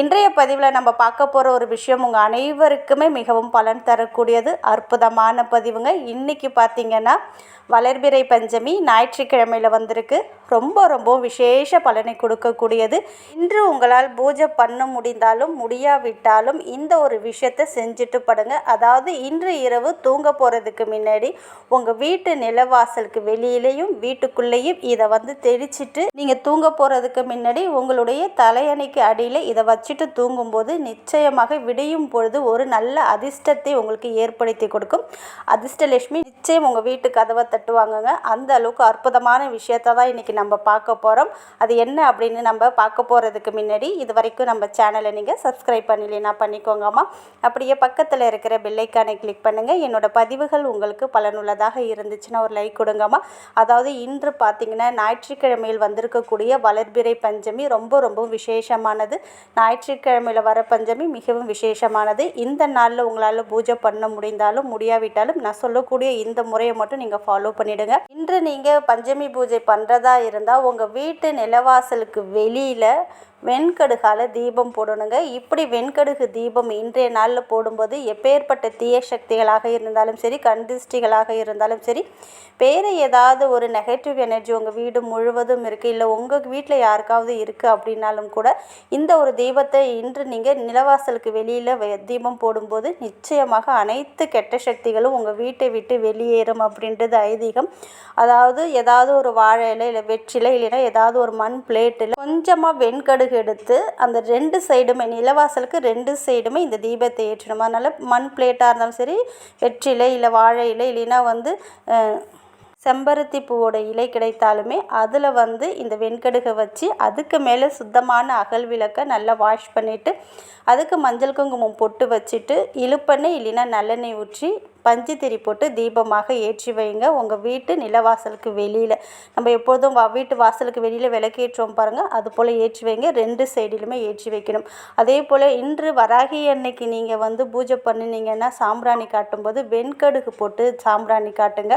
இன்றைய பதிவில் நம்ம பார்க்க போகிற ஒரு விஷயம் உங்கள் அனைவருக்குமே மிகவும் பலன் தரக்கூடியது அற்புதமான பதிவுங்க. இன்றைக்கி பார்த்தீங்கன்னா வளர்பிறை பஞ்சமி ஞாயிற்றுக்கிழமையில் வந்திருக்கு. ரொம்ப ரொம்ப விசேஷ பலனை கொடுக்கக்கூடியது. இன்று உங்களால் பூஜை பண்ண முடிந்தாலும் முடியாவிட்டாலும் இந்த ஒரு விஷயத்தை செஞ்சுட்டு படுங்க. அதாவது இன்று இரவு தூங்க போகிறதுக்கு முன்னாடி உங்கள் வீட்டு நிலவாசலுக்கு வெளியிலையும் வீட்டுக்குள்ளேயும் இதை வந்து தெளிச்சிட்டு நீங்கள் தூங்க போகிறதுக்கு முன்னாடி உங்களுடைய தலையணைக்கு அடியில் இதை வச்சுட்டு தூங்கும்போது நிச்சயமாக விடியும் பொழுது ஒரு நல்ல அதிர்ஷ்டத்தை உங்களுக்கு ஏற்படுத்தி கொடுக்கும். அதிர்ஷ்டலட்சுமி நிச்சயம் உங்கள் வீட்டு கதவை தட்டுவாங்கங்க. அந்த அளவுக்கு அற்புதமான விஷயத்தை தான் இன்றைக்கி நம்ம பார்க்க போகிறோம் அது என்ன அப்படின்னு நம்ம பார்க்க போகிறதுக்கு முன்னாடி இது வரைக்கும் நம்ம சேனலை நீங்கள் சப்ஸ்கிரைப் பண்ணலைன்னா பண்ணிக்கோங்கம்மா. அப்படியே பக்கத்தில் இருக்கிற பெல்லைக்கானை கிளிக் பண்ணுங்கள் என்னோட பதிவுகள் உங்களுக்கு பலனுள்ளதாக இருந்துச்சுன்னா ஒரு லைக் கொடுங்கம்மா. அதாவது இன்று பார்த்தீங்கன்னா ஞாயிற்றுக்கிழமையில் வந்திருக்கக்கூடிய வளர்பிறை பஞ்சமி ரொம்ப ரொம்ப விசேஷமானது. ஞாயிற்றுக்கிழமையில் வர பஞ்சமி மிகவும் விசேஷமானது. இந்த நாளில் உங்களால் பூஜை பண்ண முடிந்தாலும் முடியாவிட்டாலும் நான் சொல்லக்கூடிய இந்த முறையை மட்டும் நீங்கள் ஃபாலோ பண்ணிடுங்க. இன்று நீங்கள் பஞ்சமி பூஜை பண்ணுறதா இருந்தால் உங்கள் வீட்டு நிலவாசலுக்கு வெளியில் வெண்கடுகால தீபம் போடணுங்க. இப்படி வெண்கடுகு தீபம் இன்றைய நாளில் போடும்போது எப்பேற்பட்ட தீய சக்திகளாக இருந்தாலும் சரி கண்டிஷ்டிகளாக இருந்தாலும் சரி வேறு ஏதாவது ஒரு நெகட்டிவ் எனர்ஜி உங்கள் வீடு முழுவதும் இருக்குது இல்லை உங்கள் வீட்டில் யாருக்காவது இருக்குது அப்படின்னாலும் கூட இந்த ஒரு தீபத்தை இன்று நீங்கள் நிலவாசலுக்கு வெளியில் தீபம் போடும்போது நிச்சயமாக அனைத்து கெட்ட சக்திகளும் உங்கள் வீட்டை விட்டு வெளியேறும் அப்படின்றது ஐதீகம். அதாவது ஏதாவது ஒரு வாழை இலை இல்லை வெற்றிலை இல்லைன்னா ஏதாவது ஒரு மண் பிளேட்டில் கொஞ்சமாக வெண்கடுகு எடுத்து அந்த ரெண்டு சைடுமே நிலவாசலுக்கு ரெண்டு சைடுமே இந்த தீபத்தை ஏற்றணும். அதனால் மண் பிளேட்டாக இருந்தாலும் சரி வெற்றிலை இல்லை வாழை இலை இல்லைன்னா வந்து செம்பருத்தி பூவோட இலை கிடைத்தாலுமே அதில் வந்து இந்த வெண்கடுகை வச்சு அதுக்கு மேலே சுத்தமான அகல் விளக்கை நல்லா வாஷ் பண்ணிவிட்டு அதுக்கு மஞ்சள் குங்குமம் பொட்டு வச்சுட்டு இழுப்பெண்ணெய் இல்லைன்னா நல்லெண்ணெய் ஊற்றி பஞ்சு திரி போட்டு தீபமாக ஏற்றி வைங்க. உங்கள் வீட்டு நிலவாசலுக்கு வெளியில் நம்ம எப்பொழுதும் வா வீட்டு வாசலுக்கு வெளியில் விளக்கேற்றோம் பாருங்கள் அது போல் ஏற்றி வைங்க. ரெண்டு சைடிலுமே ஏற்றி வைக்கணும். அதே போல் இன்று வராகி அன்னைக்கு நீங்கள் வந்து பூஜை பண்ணினீங்கன்னா சாம்பிராணி காட்டும்போது வெண்கடுகு போட்டு சாம்பிராணி காட்டுங்க.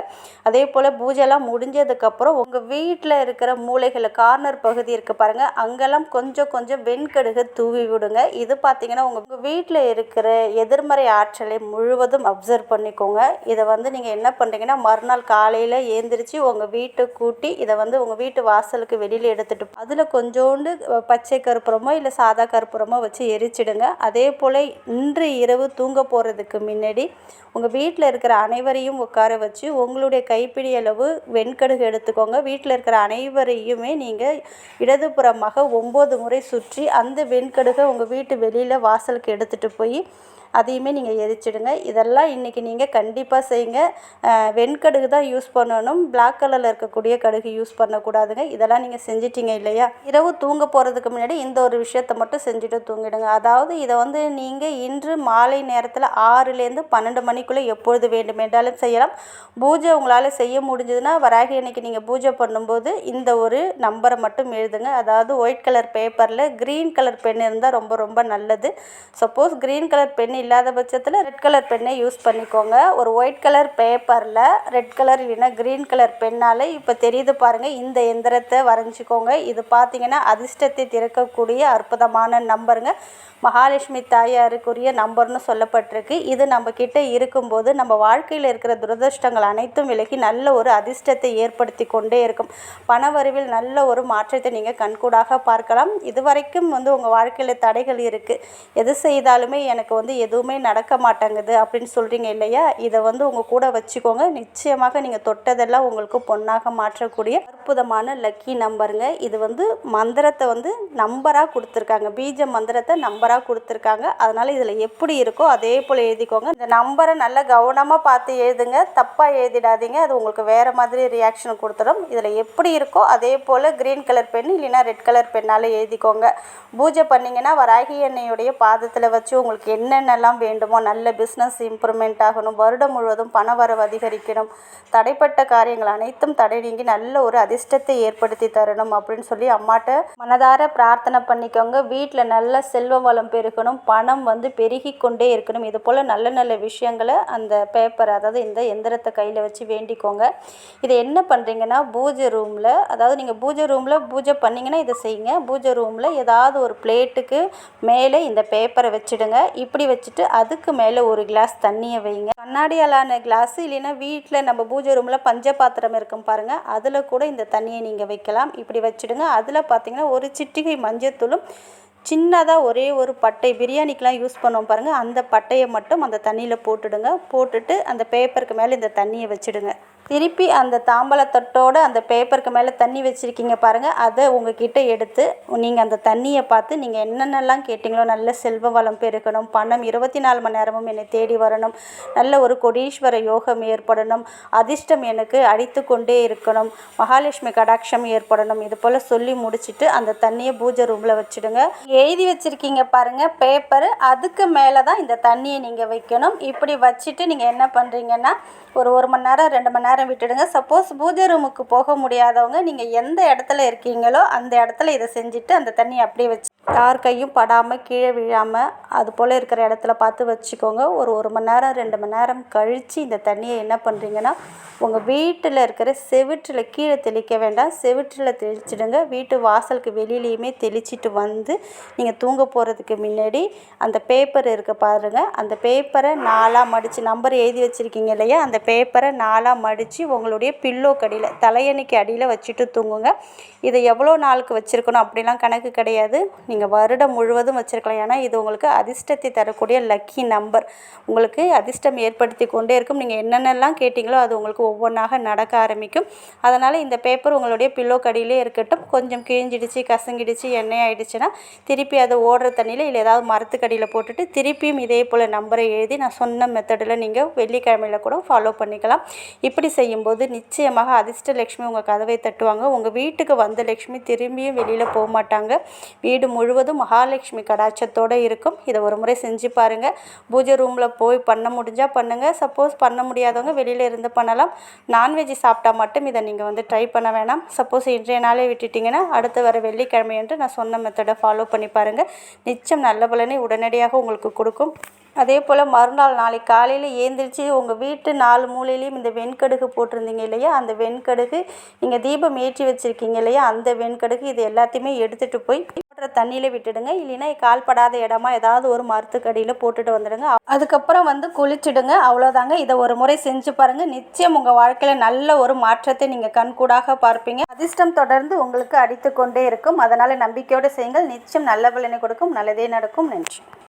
அதே போல் பூஜைலாம் முடிஞ்சதுக்கப்புறம் உங்கள் வீட்டில் இருக்கிற மூலைகளில் கார்னர் பகுதி இருக்குது பாருங்கள் அங்கெல்லாம் கொஞ்சம் கொஞ்சம் வெண்கடுகு தூவி விடுங்க. இது பார்த்தீங்கன்னா உங்கள் வீட்டில் இருக்கிற எதிர்மறை ஆற்றலை முழுவதும் அப்சர்வ் பண்ணி பண்ணிக்கோங்க. இதை வந்து நீங்கள் என்ன பண்ணுறீங்கன்னா மறுநாள் காலையில் ஏந்திரிச்சு உங்கள் வீட்டை கூட்டி இதை வந்து உங்கள் வீட்டு வாசலுக்கு வெளியில் எடுத்துகிட்டு அதில் கொஞ்சோண்டு பச்சை கருப்புறமோ இல்லை சாதா கருப்புறமோ வச்சு எரிச்சிடுங்க. அதே போல் இன்று இரவு தூங்க போகிறதுக்கு முன்னாடி உங்கள் வீட்டில் இருக்கிற அனைவரையும் உட்கார வச்சு உங்களுடைய கைப்பிடி அளவு வெண்கடுகு எடுத்துக்கோங்க. வீட்டில் இருக்கிற அனைவரையுமே நீங்கள் இடதுபுறமாக ஒம்பது முறை சுற்றி அந்த வெண்கடுகை உங்கள் வீட்டு வெளியில் வாசலுக்கு எடுத்துகிட்டு போய் அதையுமே நீங்கள் எரிச்சிடுங்க. இதெல்லாம் இன்றைக்கி நீங்கள் கண்டிப்பாக செய்யுங்க. வெண்கடுகு தான் யூஸ் பண்ணணும். பிளாக் கலரில் இருக்கக்கூடிய கடுகு யூஸ் பண்ணக்கூடாதுங்க. இதெல்லாம் நீங்கள் செஞ்சிட்டீங்க இல்லையா? இரவு தூங்க போகிறதுக்கு முன்னாடி இந்த ஒரு விஷயத்தை மட்டும் செஞ்சுட்டு தூங்கிடுங்க. அதாவது இதை வந்து நீங்கள் இன்று மாலை நேரத்தில் ஆறுலேருந்து பன்னெண்டு மணிக்குள்ளே எப்பொழுது வேண்டுமென்றாலும் செய்யலாம். பூஜை உங்களால் செய்ய முடிஞ்சதுன்னா வராகி அன்னைக்கு நீங்கள் பூஜை பண்ணும்போது இந்த ஒரு நம்பரை மட்டும் எழுதுங்க. அதாவது ஒயிட் கலர் பேப்பரில் க்ரீன் கலர் பென் இருந்தால் ரொம்ப ரொம்ப நல்லது. சப்போஸ் க்ரீன் கலர் பென் இல்லாத பட்சத்தில் ரெட் கலர் பெண்ணை யூஸ் பண்ணிக்கோங்க. ஒரு ஒயிட் கலர் பேப்பரில் ரெட் கலர் இல்லைன்னா க்ரீன் கலர் பெண்ணால் இப்போ தெரியுது பாருங்கள் இந்த எந்திரத்தை வரைஞ்சிக்கோங்க. இது பார்த்தீங்கன்னா அதிர்ஷ்டத்தை திறக்கக்கூடிய அற்புதமான நம்பருங்க. மகாலட்சுமி தாயாருக்குரிய நம்பர்னு சொல்லப்பட்டிருக்கு. இது நம்ம கிட்ட இருக்கும்போது நம்ம வாழ்க்கையில் இருக்கிற துரதிருஷ்டங்கள் அனைத்தும் விலகி நல்ல ஒரு அதிர்ஷ்டத்தை ஏற்படுத்தி கொண்டே இருக்கும். பணவரிவில் நல்ல ஒரு மாற்றத்தை நீங்கள் கண்கூடாக பார்க்கலாம். இதுவரைக்கும் வந்து உங்கள் வாழ்க்கையில் தடைகள் இருக்குது எது செய்தாலுமே எனக்கு வந்து எதுவுமே நடக்க மாட்டேங்குது அப்படின்னு சொல்கிறீங்க இல்லையா? இதை வந்து உங்கள் கூட வச்சுக்கோங்க. நிச்சயமாக நீங்கள் தொட்டதெல்லாம் உங்களுக்கு பொண்ணாக மாற்றக்கூடிய அற்புதமான லக்கி நம்பருங்க இது வந்து மந்திரத்தை வந்து நம்பராக கொடுத்துருக்காங்க. பீஜ மந்திரத்தை நம்பராக கொடுத்துருக்காங்க. அதனால் இதில் எப்படி இருக்கோ அதே போல் எழுதிக்கோங்க. இந்த நம்பரை நல்லா கவனமாக பார்த்து எழுதுங்க. தப்பாக எழுதிடாதீங்க. அது உங்களுக்கு வேறு மாதிரி ரியாக்ஷன் கொடுத்துடும். இதில் எப்படி இருக்கோ அதே போல் க்ரீன் கலர் பென் இல்லைன்னா ரெட் கலர் பெண்ணால் எழுதிக்கோங்க. பூஜை பண்ணிங்கன்னா வராகி எண்ணெயுடைய பாதத்தில் வச்சு உங்களுக்கு என்னென்னலாம் வேண்டுமோ நல்ல பிஸ்னஸ் இம்ப்ரூவ்மெண்ட் ஆகணும். வருடம் முழுவதும் பணவரவு அதிகரிக்கணும் தடைப்பட்ட காரியங்கள் அனைத்தும் தடை நீங்கி நல்ல ஒரு அதிர்ஷ்டத்தை ஏற்படுத்தி தரணும் அப்படின்னு சொல்லி அம்மாட்ட மனதார பிரார்த்தனை பண்ணிக்கோங்க. வீட்டில் நல்ல செல்வ வளம் பெருகணும் பணம் வந்து பெருகி கொண்டே இருக்கணும். இது போல் நல்ல நல்ல விஷயங்களை அந்த பேப்பர் அதாவது இந்த எந்திரத்தை கையில் வச்சு வேண்டிக்கோங்க. இதை என்ன பண்ணுறீங்கன்னா பூஜை ரூமில் அதாவது நீங்கள் பூஜை ரூமில் பூஜை பண்ணிங்கன்னா இதை செய்யுங்க. பூஜை ரூமில் ஏதாவது ஒரு பிளேட்டுக்கு மேலே இந்த பேப்பரை வச்சுடுங்க. இப்படி வச்சுட்டு அதுக்கு மேலே ஒரு கிளாஸ் தண்ணியை வைங்க. கண்ணாடியாலான கிளாஸ் இல்லைன்னா வீட்டில் நம்ம பூஜை ரூமில் பஞ்ச பாத்திரம் இருக்கும் பாருங்கள் அதில் கூட இந்த தண்ணியை நீங்கள் வைக்கலாம். இப்படி வச்சுடுங்க. அதில் பார்த்தீங்கன்னா ஒரு சிட்டிகை மஞ்சத்தூளும் சின்னதாக ஒரே ஒரு பட்டை பிரியாணிக்கெலாம் யூஸ் பண்ணுவோம் பாருங்கள் அந்த பட்டையை மட்டும் அந்த தண்ணியில் போட்டுடுங்க. போட்டுட்டு அந்த பேப்பருக்கு மேலே இந்த தண்ணியை வச்சுடுங்க. திருப்பி அந்த தாம்பலத்தட்டோட அந்த பேப்பருக்கு மேலே தண்ணி வச்சுருக்கீங்க பாருங்கள் அதை உங்ககிட்ட எடுத்து நீங்கள் அந்த தண்ணியை பார்த்து நீங்கள் என்னென்னலாம் கேட்டிங்களோ நல்ல செல்வ வளம் பெருகணும் பணம் இருபத்தி நாலு மணி நேரமும் என்னை தேடி வரணும் நல்ல ஒரு கொடீஸ்வர யோகம் ஏற்படணும் அதிர்ஷ்டம் எனக்கு அடித்து கொண்டே இருக்கணும் மகாலட்சுமி கடாட்சம் ஏற்படணும் இது போல் சொல்லி முடிச்சுட்டு அந்த தண்ணியை பூஜை ரூமில் வச்சுடுங்க. எழுதி வச்சுருக்கீங்க பாருங்கள் பேப்பரு அதுக்கு மேலே தான் இந்த தண்ணியை நீங்கள் வைக்கணும். இப்படி வச்சுட்டு நீங்கள் என்ன பண்ணுறீங்கன்னா ஒரு ஒரு மணி நேரம் ரெண்டு மணி நேரம் விட்டுடுங்க. சப்போஸ் பூஜை ரூமுக்கு போக முடியாதவங்க நீங்கள் எந்த இடத்துல இருக்கீங்களோ அந்த இடத்துல இதை செஞ்சுட்டு அந்த தண்ணியை அப்படியே வச்சு யார் கையும் படாமல் கீழே விழாமல் அது போல் இருக்கிற இடத்துல பார்த்து வச்சுக்கோங்க. ஒரு ஒரு மணி நேரம் ரெண்டு மணி நேரம் கழித்து இந்த தண்ணியை என்ன பண்ணுறீங்கன்னா உங்கள் வீட்டில் இருக்கிற செவிற்றில் கீழே தெளிக்க வேண்டாம். செவிற்றில் தெளிச்சிடுங்க. வீட்டு வாசலுக்கு வெளியிலையுமே தெளிச்சிட்டு வந்து நீங்கள் தூங்க போகிறதுக்கு முன்னாடி அந்த பேப்பர் இருக்க பாருங்கள் அந்த பேப்பரை நாலாக மடித்து நம்பர் எழுதி வச்சுருக்கீங்க இல்லையா? அந்த பேப்பரை நாலாக மடித்து உங்களுடைய பில்லோ கடியில் தலையணைக்கு அடியில் வச்சுட்டு தூங்குங்க. இதை எவ்வளோ நாளுக்கு வச்சுருக்கணும்? அப்படிலாம் கணக்கு கிடையாது. நீங்கள் வருடம் முழுவதும் வச்சுருக்கலாம். ஏன்னா இது உங்களுக்கு அதிர்ஷ்டத்தை தரக்கூடிய லக்கி நம்பர் உங்களுக்கு அதிர்ஷ்டம் ஏற்படுத்தி கொண்டே இருக்கும். நீங்கள் என்னென்னலாம் கேட்டிங்களோ அது உங்களுக்கு ஒவ்வொன்றாக நடக்க ஆரம்பிக்கும். அதனால் இந்த பேப்பர் உங்களுடைய பில்லோ கடியிலே இருக்கட்டும். கொஞ்சம் கிழிஞ்சிடுச்சு கசங்கிடுச்சு எண்ணெய் ஆகிடுச்சுன்னா திருப்பி அதை ஓடுற தண்ணியில் இல்லை ஏதாவது மரத்துக்கடியில் போட்டுட்டு திருப்பியும் இதே போல் நம்பரை எழுதி நான் சொன்ன மெத்தடில் நீங்கள் வெள்ளிக்கிழமையில் கூட ஃபாலோ பண்ணிக்கலாம். இப்படி செய்யும்போது நிச்சயமாக அதிர்ஷ்ட லக்ஷ்மி உங்கள் கதவை தட்டுவாங்க. உங்கள் வீட்டுக்கு வந்த லக்ஷ்மி திரும்பியும் வெளியில் போக மாட்டாங்க வீடு முழுவதும் மகாலட்சுமி கடாட்சத்தோடு இருக்கும். இதை ஒரு முறை செஞ்சு பாருங்கள் பூஜை ரூமில் போய் பண்ண முடிஞ்சால் பண்ணுங்கள் சப்போஸ் பண்ண முடியாதவங்க வெளியில் இருந்து பண்ணலாம். நான்வெஜ் சாப்பிட்டா மட்டும் இதை நீங்கள் வந்து ட்ரை பண்ண வேணாம். சப்போஸ் இன்றைய நாளே விட்டுட்டிங்கன்னா அடுத்து வர வெள்ளிக்கிழமை என்று நான் சொன்ன மெத்தடை ஃபாலோ பண்ணி பாருங்கள் நிச்சயம் நல்ல பலனை உடனடியாக உங்களுக்கு கொடுக்கும். அதே போல் மறுநாள் நாளைக்கு காலையில் ஏந்திரிச்சு உங்கள் வீட்டு நாலு மூலையிலையும் இந்த வெண்கடுகு போட்டிருந்தீங்க இல்லையா? அந்த வெண்கடுகு நீங்கள் தீபம் ஏற்றி வச்சுருக்கீங்க இல்லையா? அந்த வெண்கடுகு இது எல்லாத்தையுமே எடுத்துகிட்டு போய் போடுற தண்ணியில் விட்டுடுங்க. இல்லைன்னா கால்படாத இடமா ஏதாவது ஒரு மரத்துக்கடியில் போட்டுட்டு வந்துடுங்க. அதுக்கப்புறம் வந்து குளிச்சுடுங்க. அவ்வளோதாங்க இதை ஒரு முறை செஞ்சு பாருங்கள் நிச்சயம் உங்கள் வாழ்க்கையில் நல்ல ஒரு மாற்றத்தை நீங்கள் கண்கூடாக பார்ப்பீங்க. அதிர்ஷ்டம் தொடர்ந்து உங்களுக்கு அடித்து கொண்டே இருக்கும். அதனால் நம்பிக்கையோடு செய்யுங்கள். நிச்சயம் நல்ல பலனை கொடுக்கும். நல்லதே நடக்கும். நன்றி.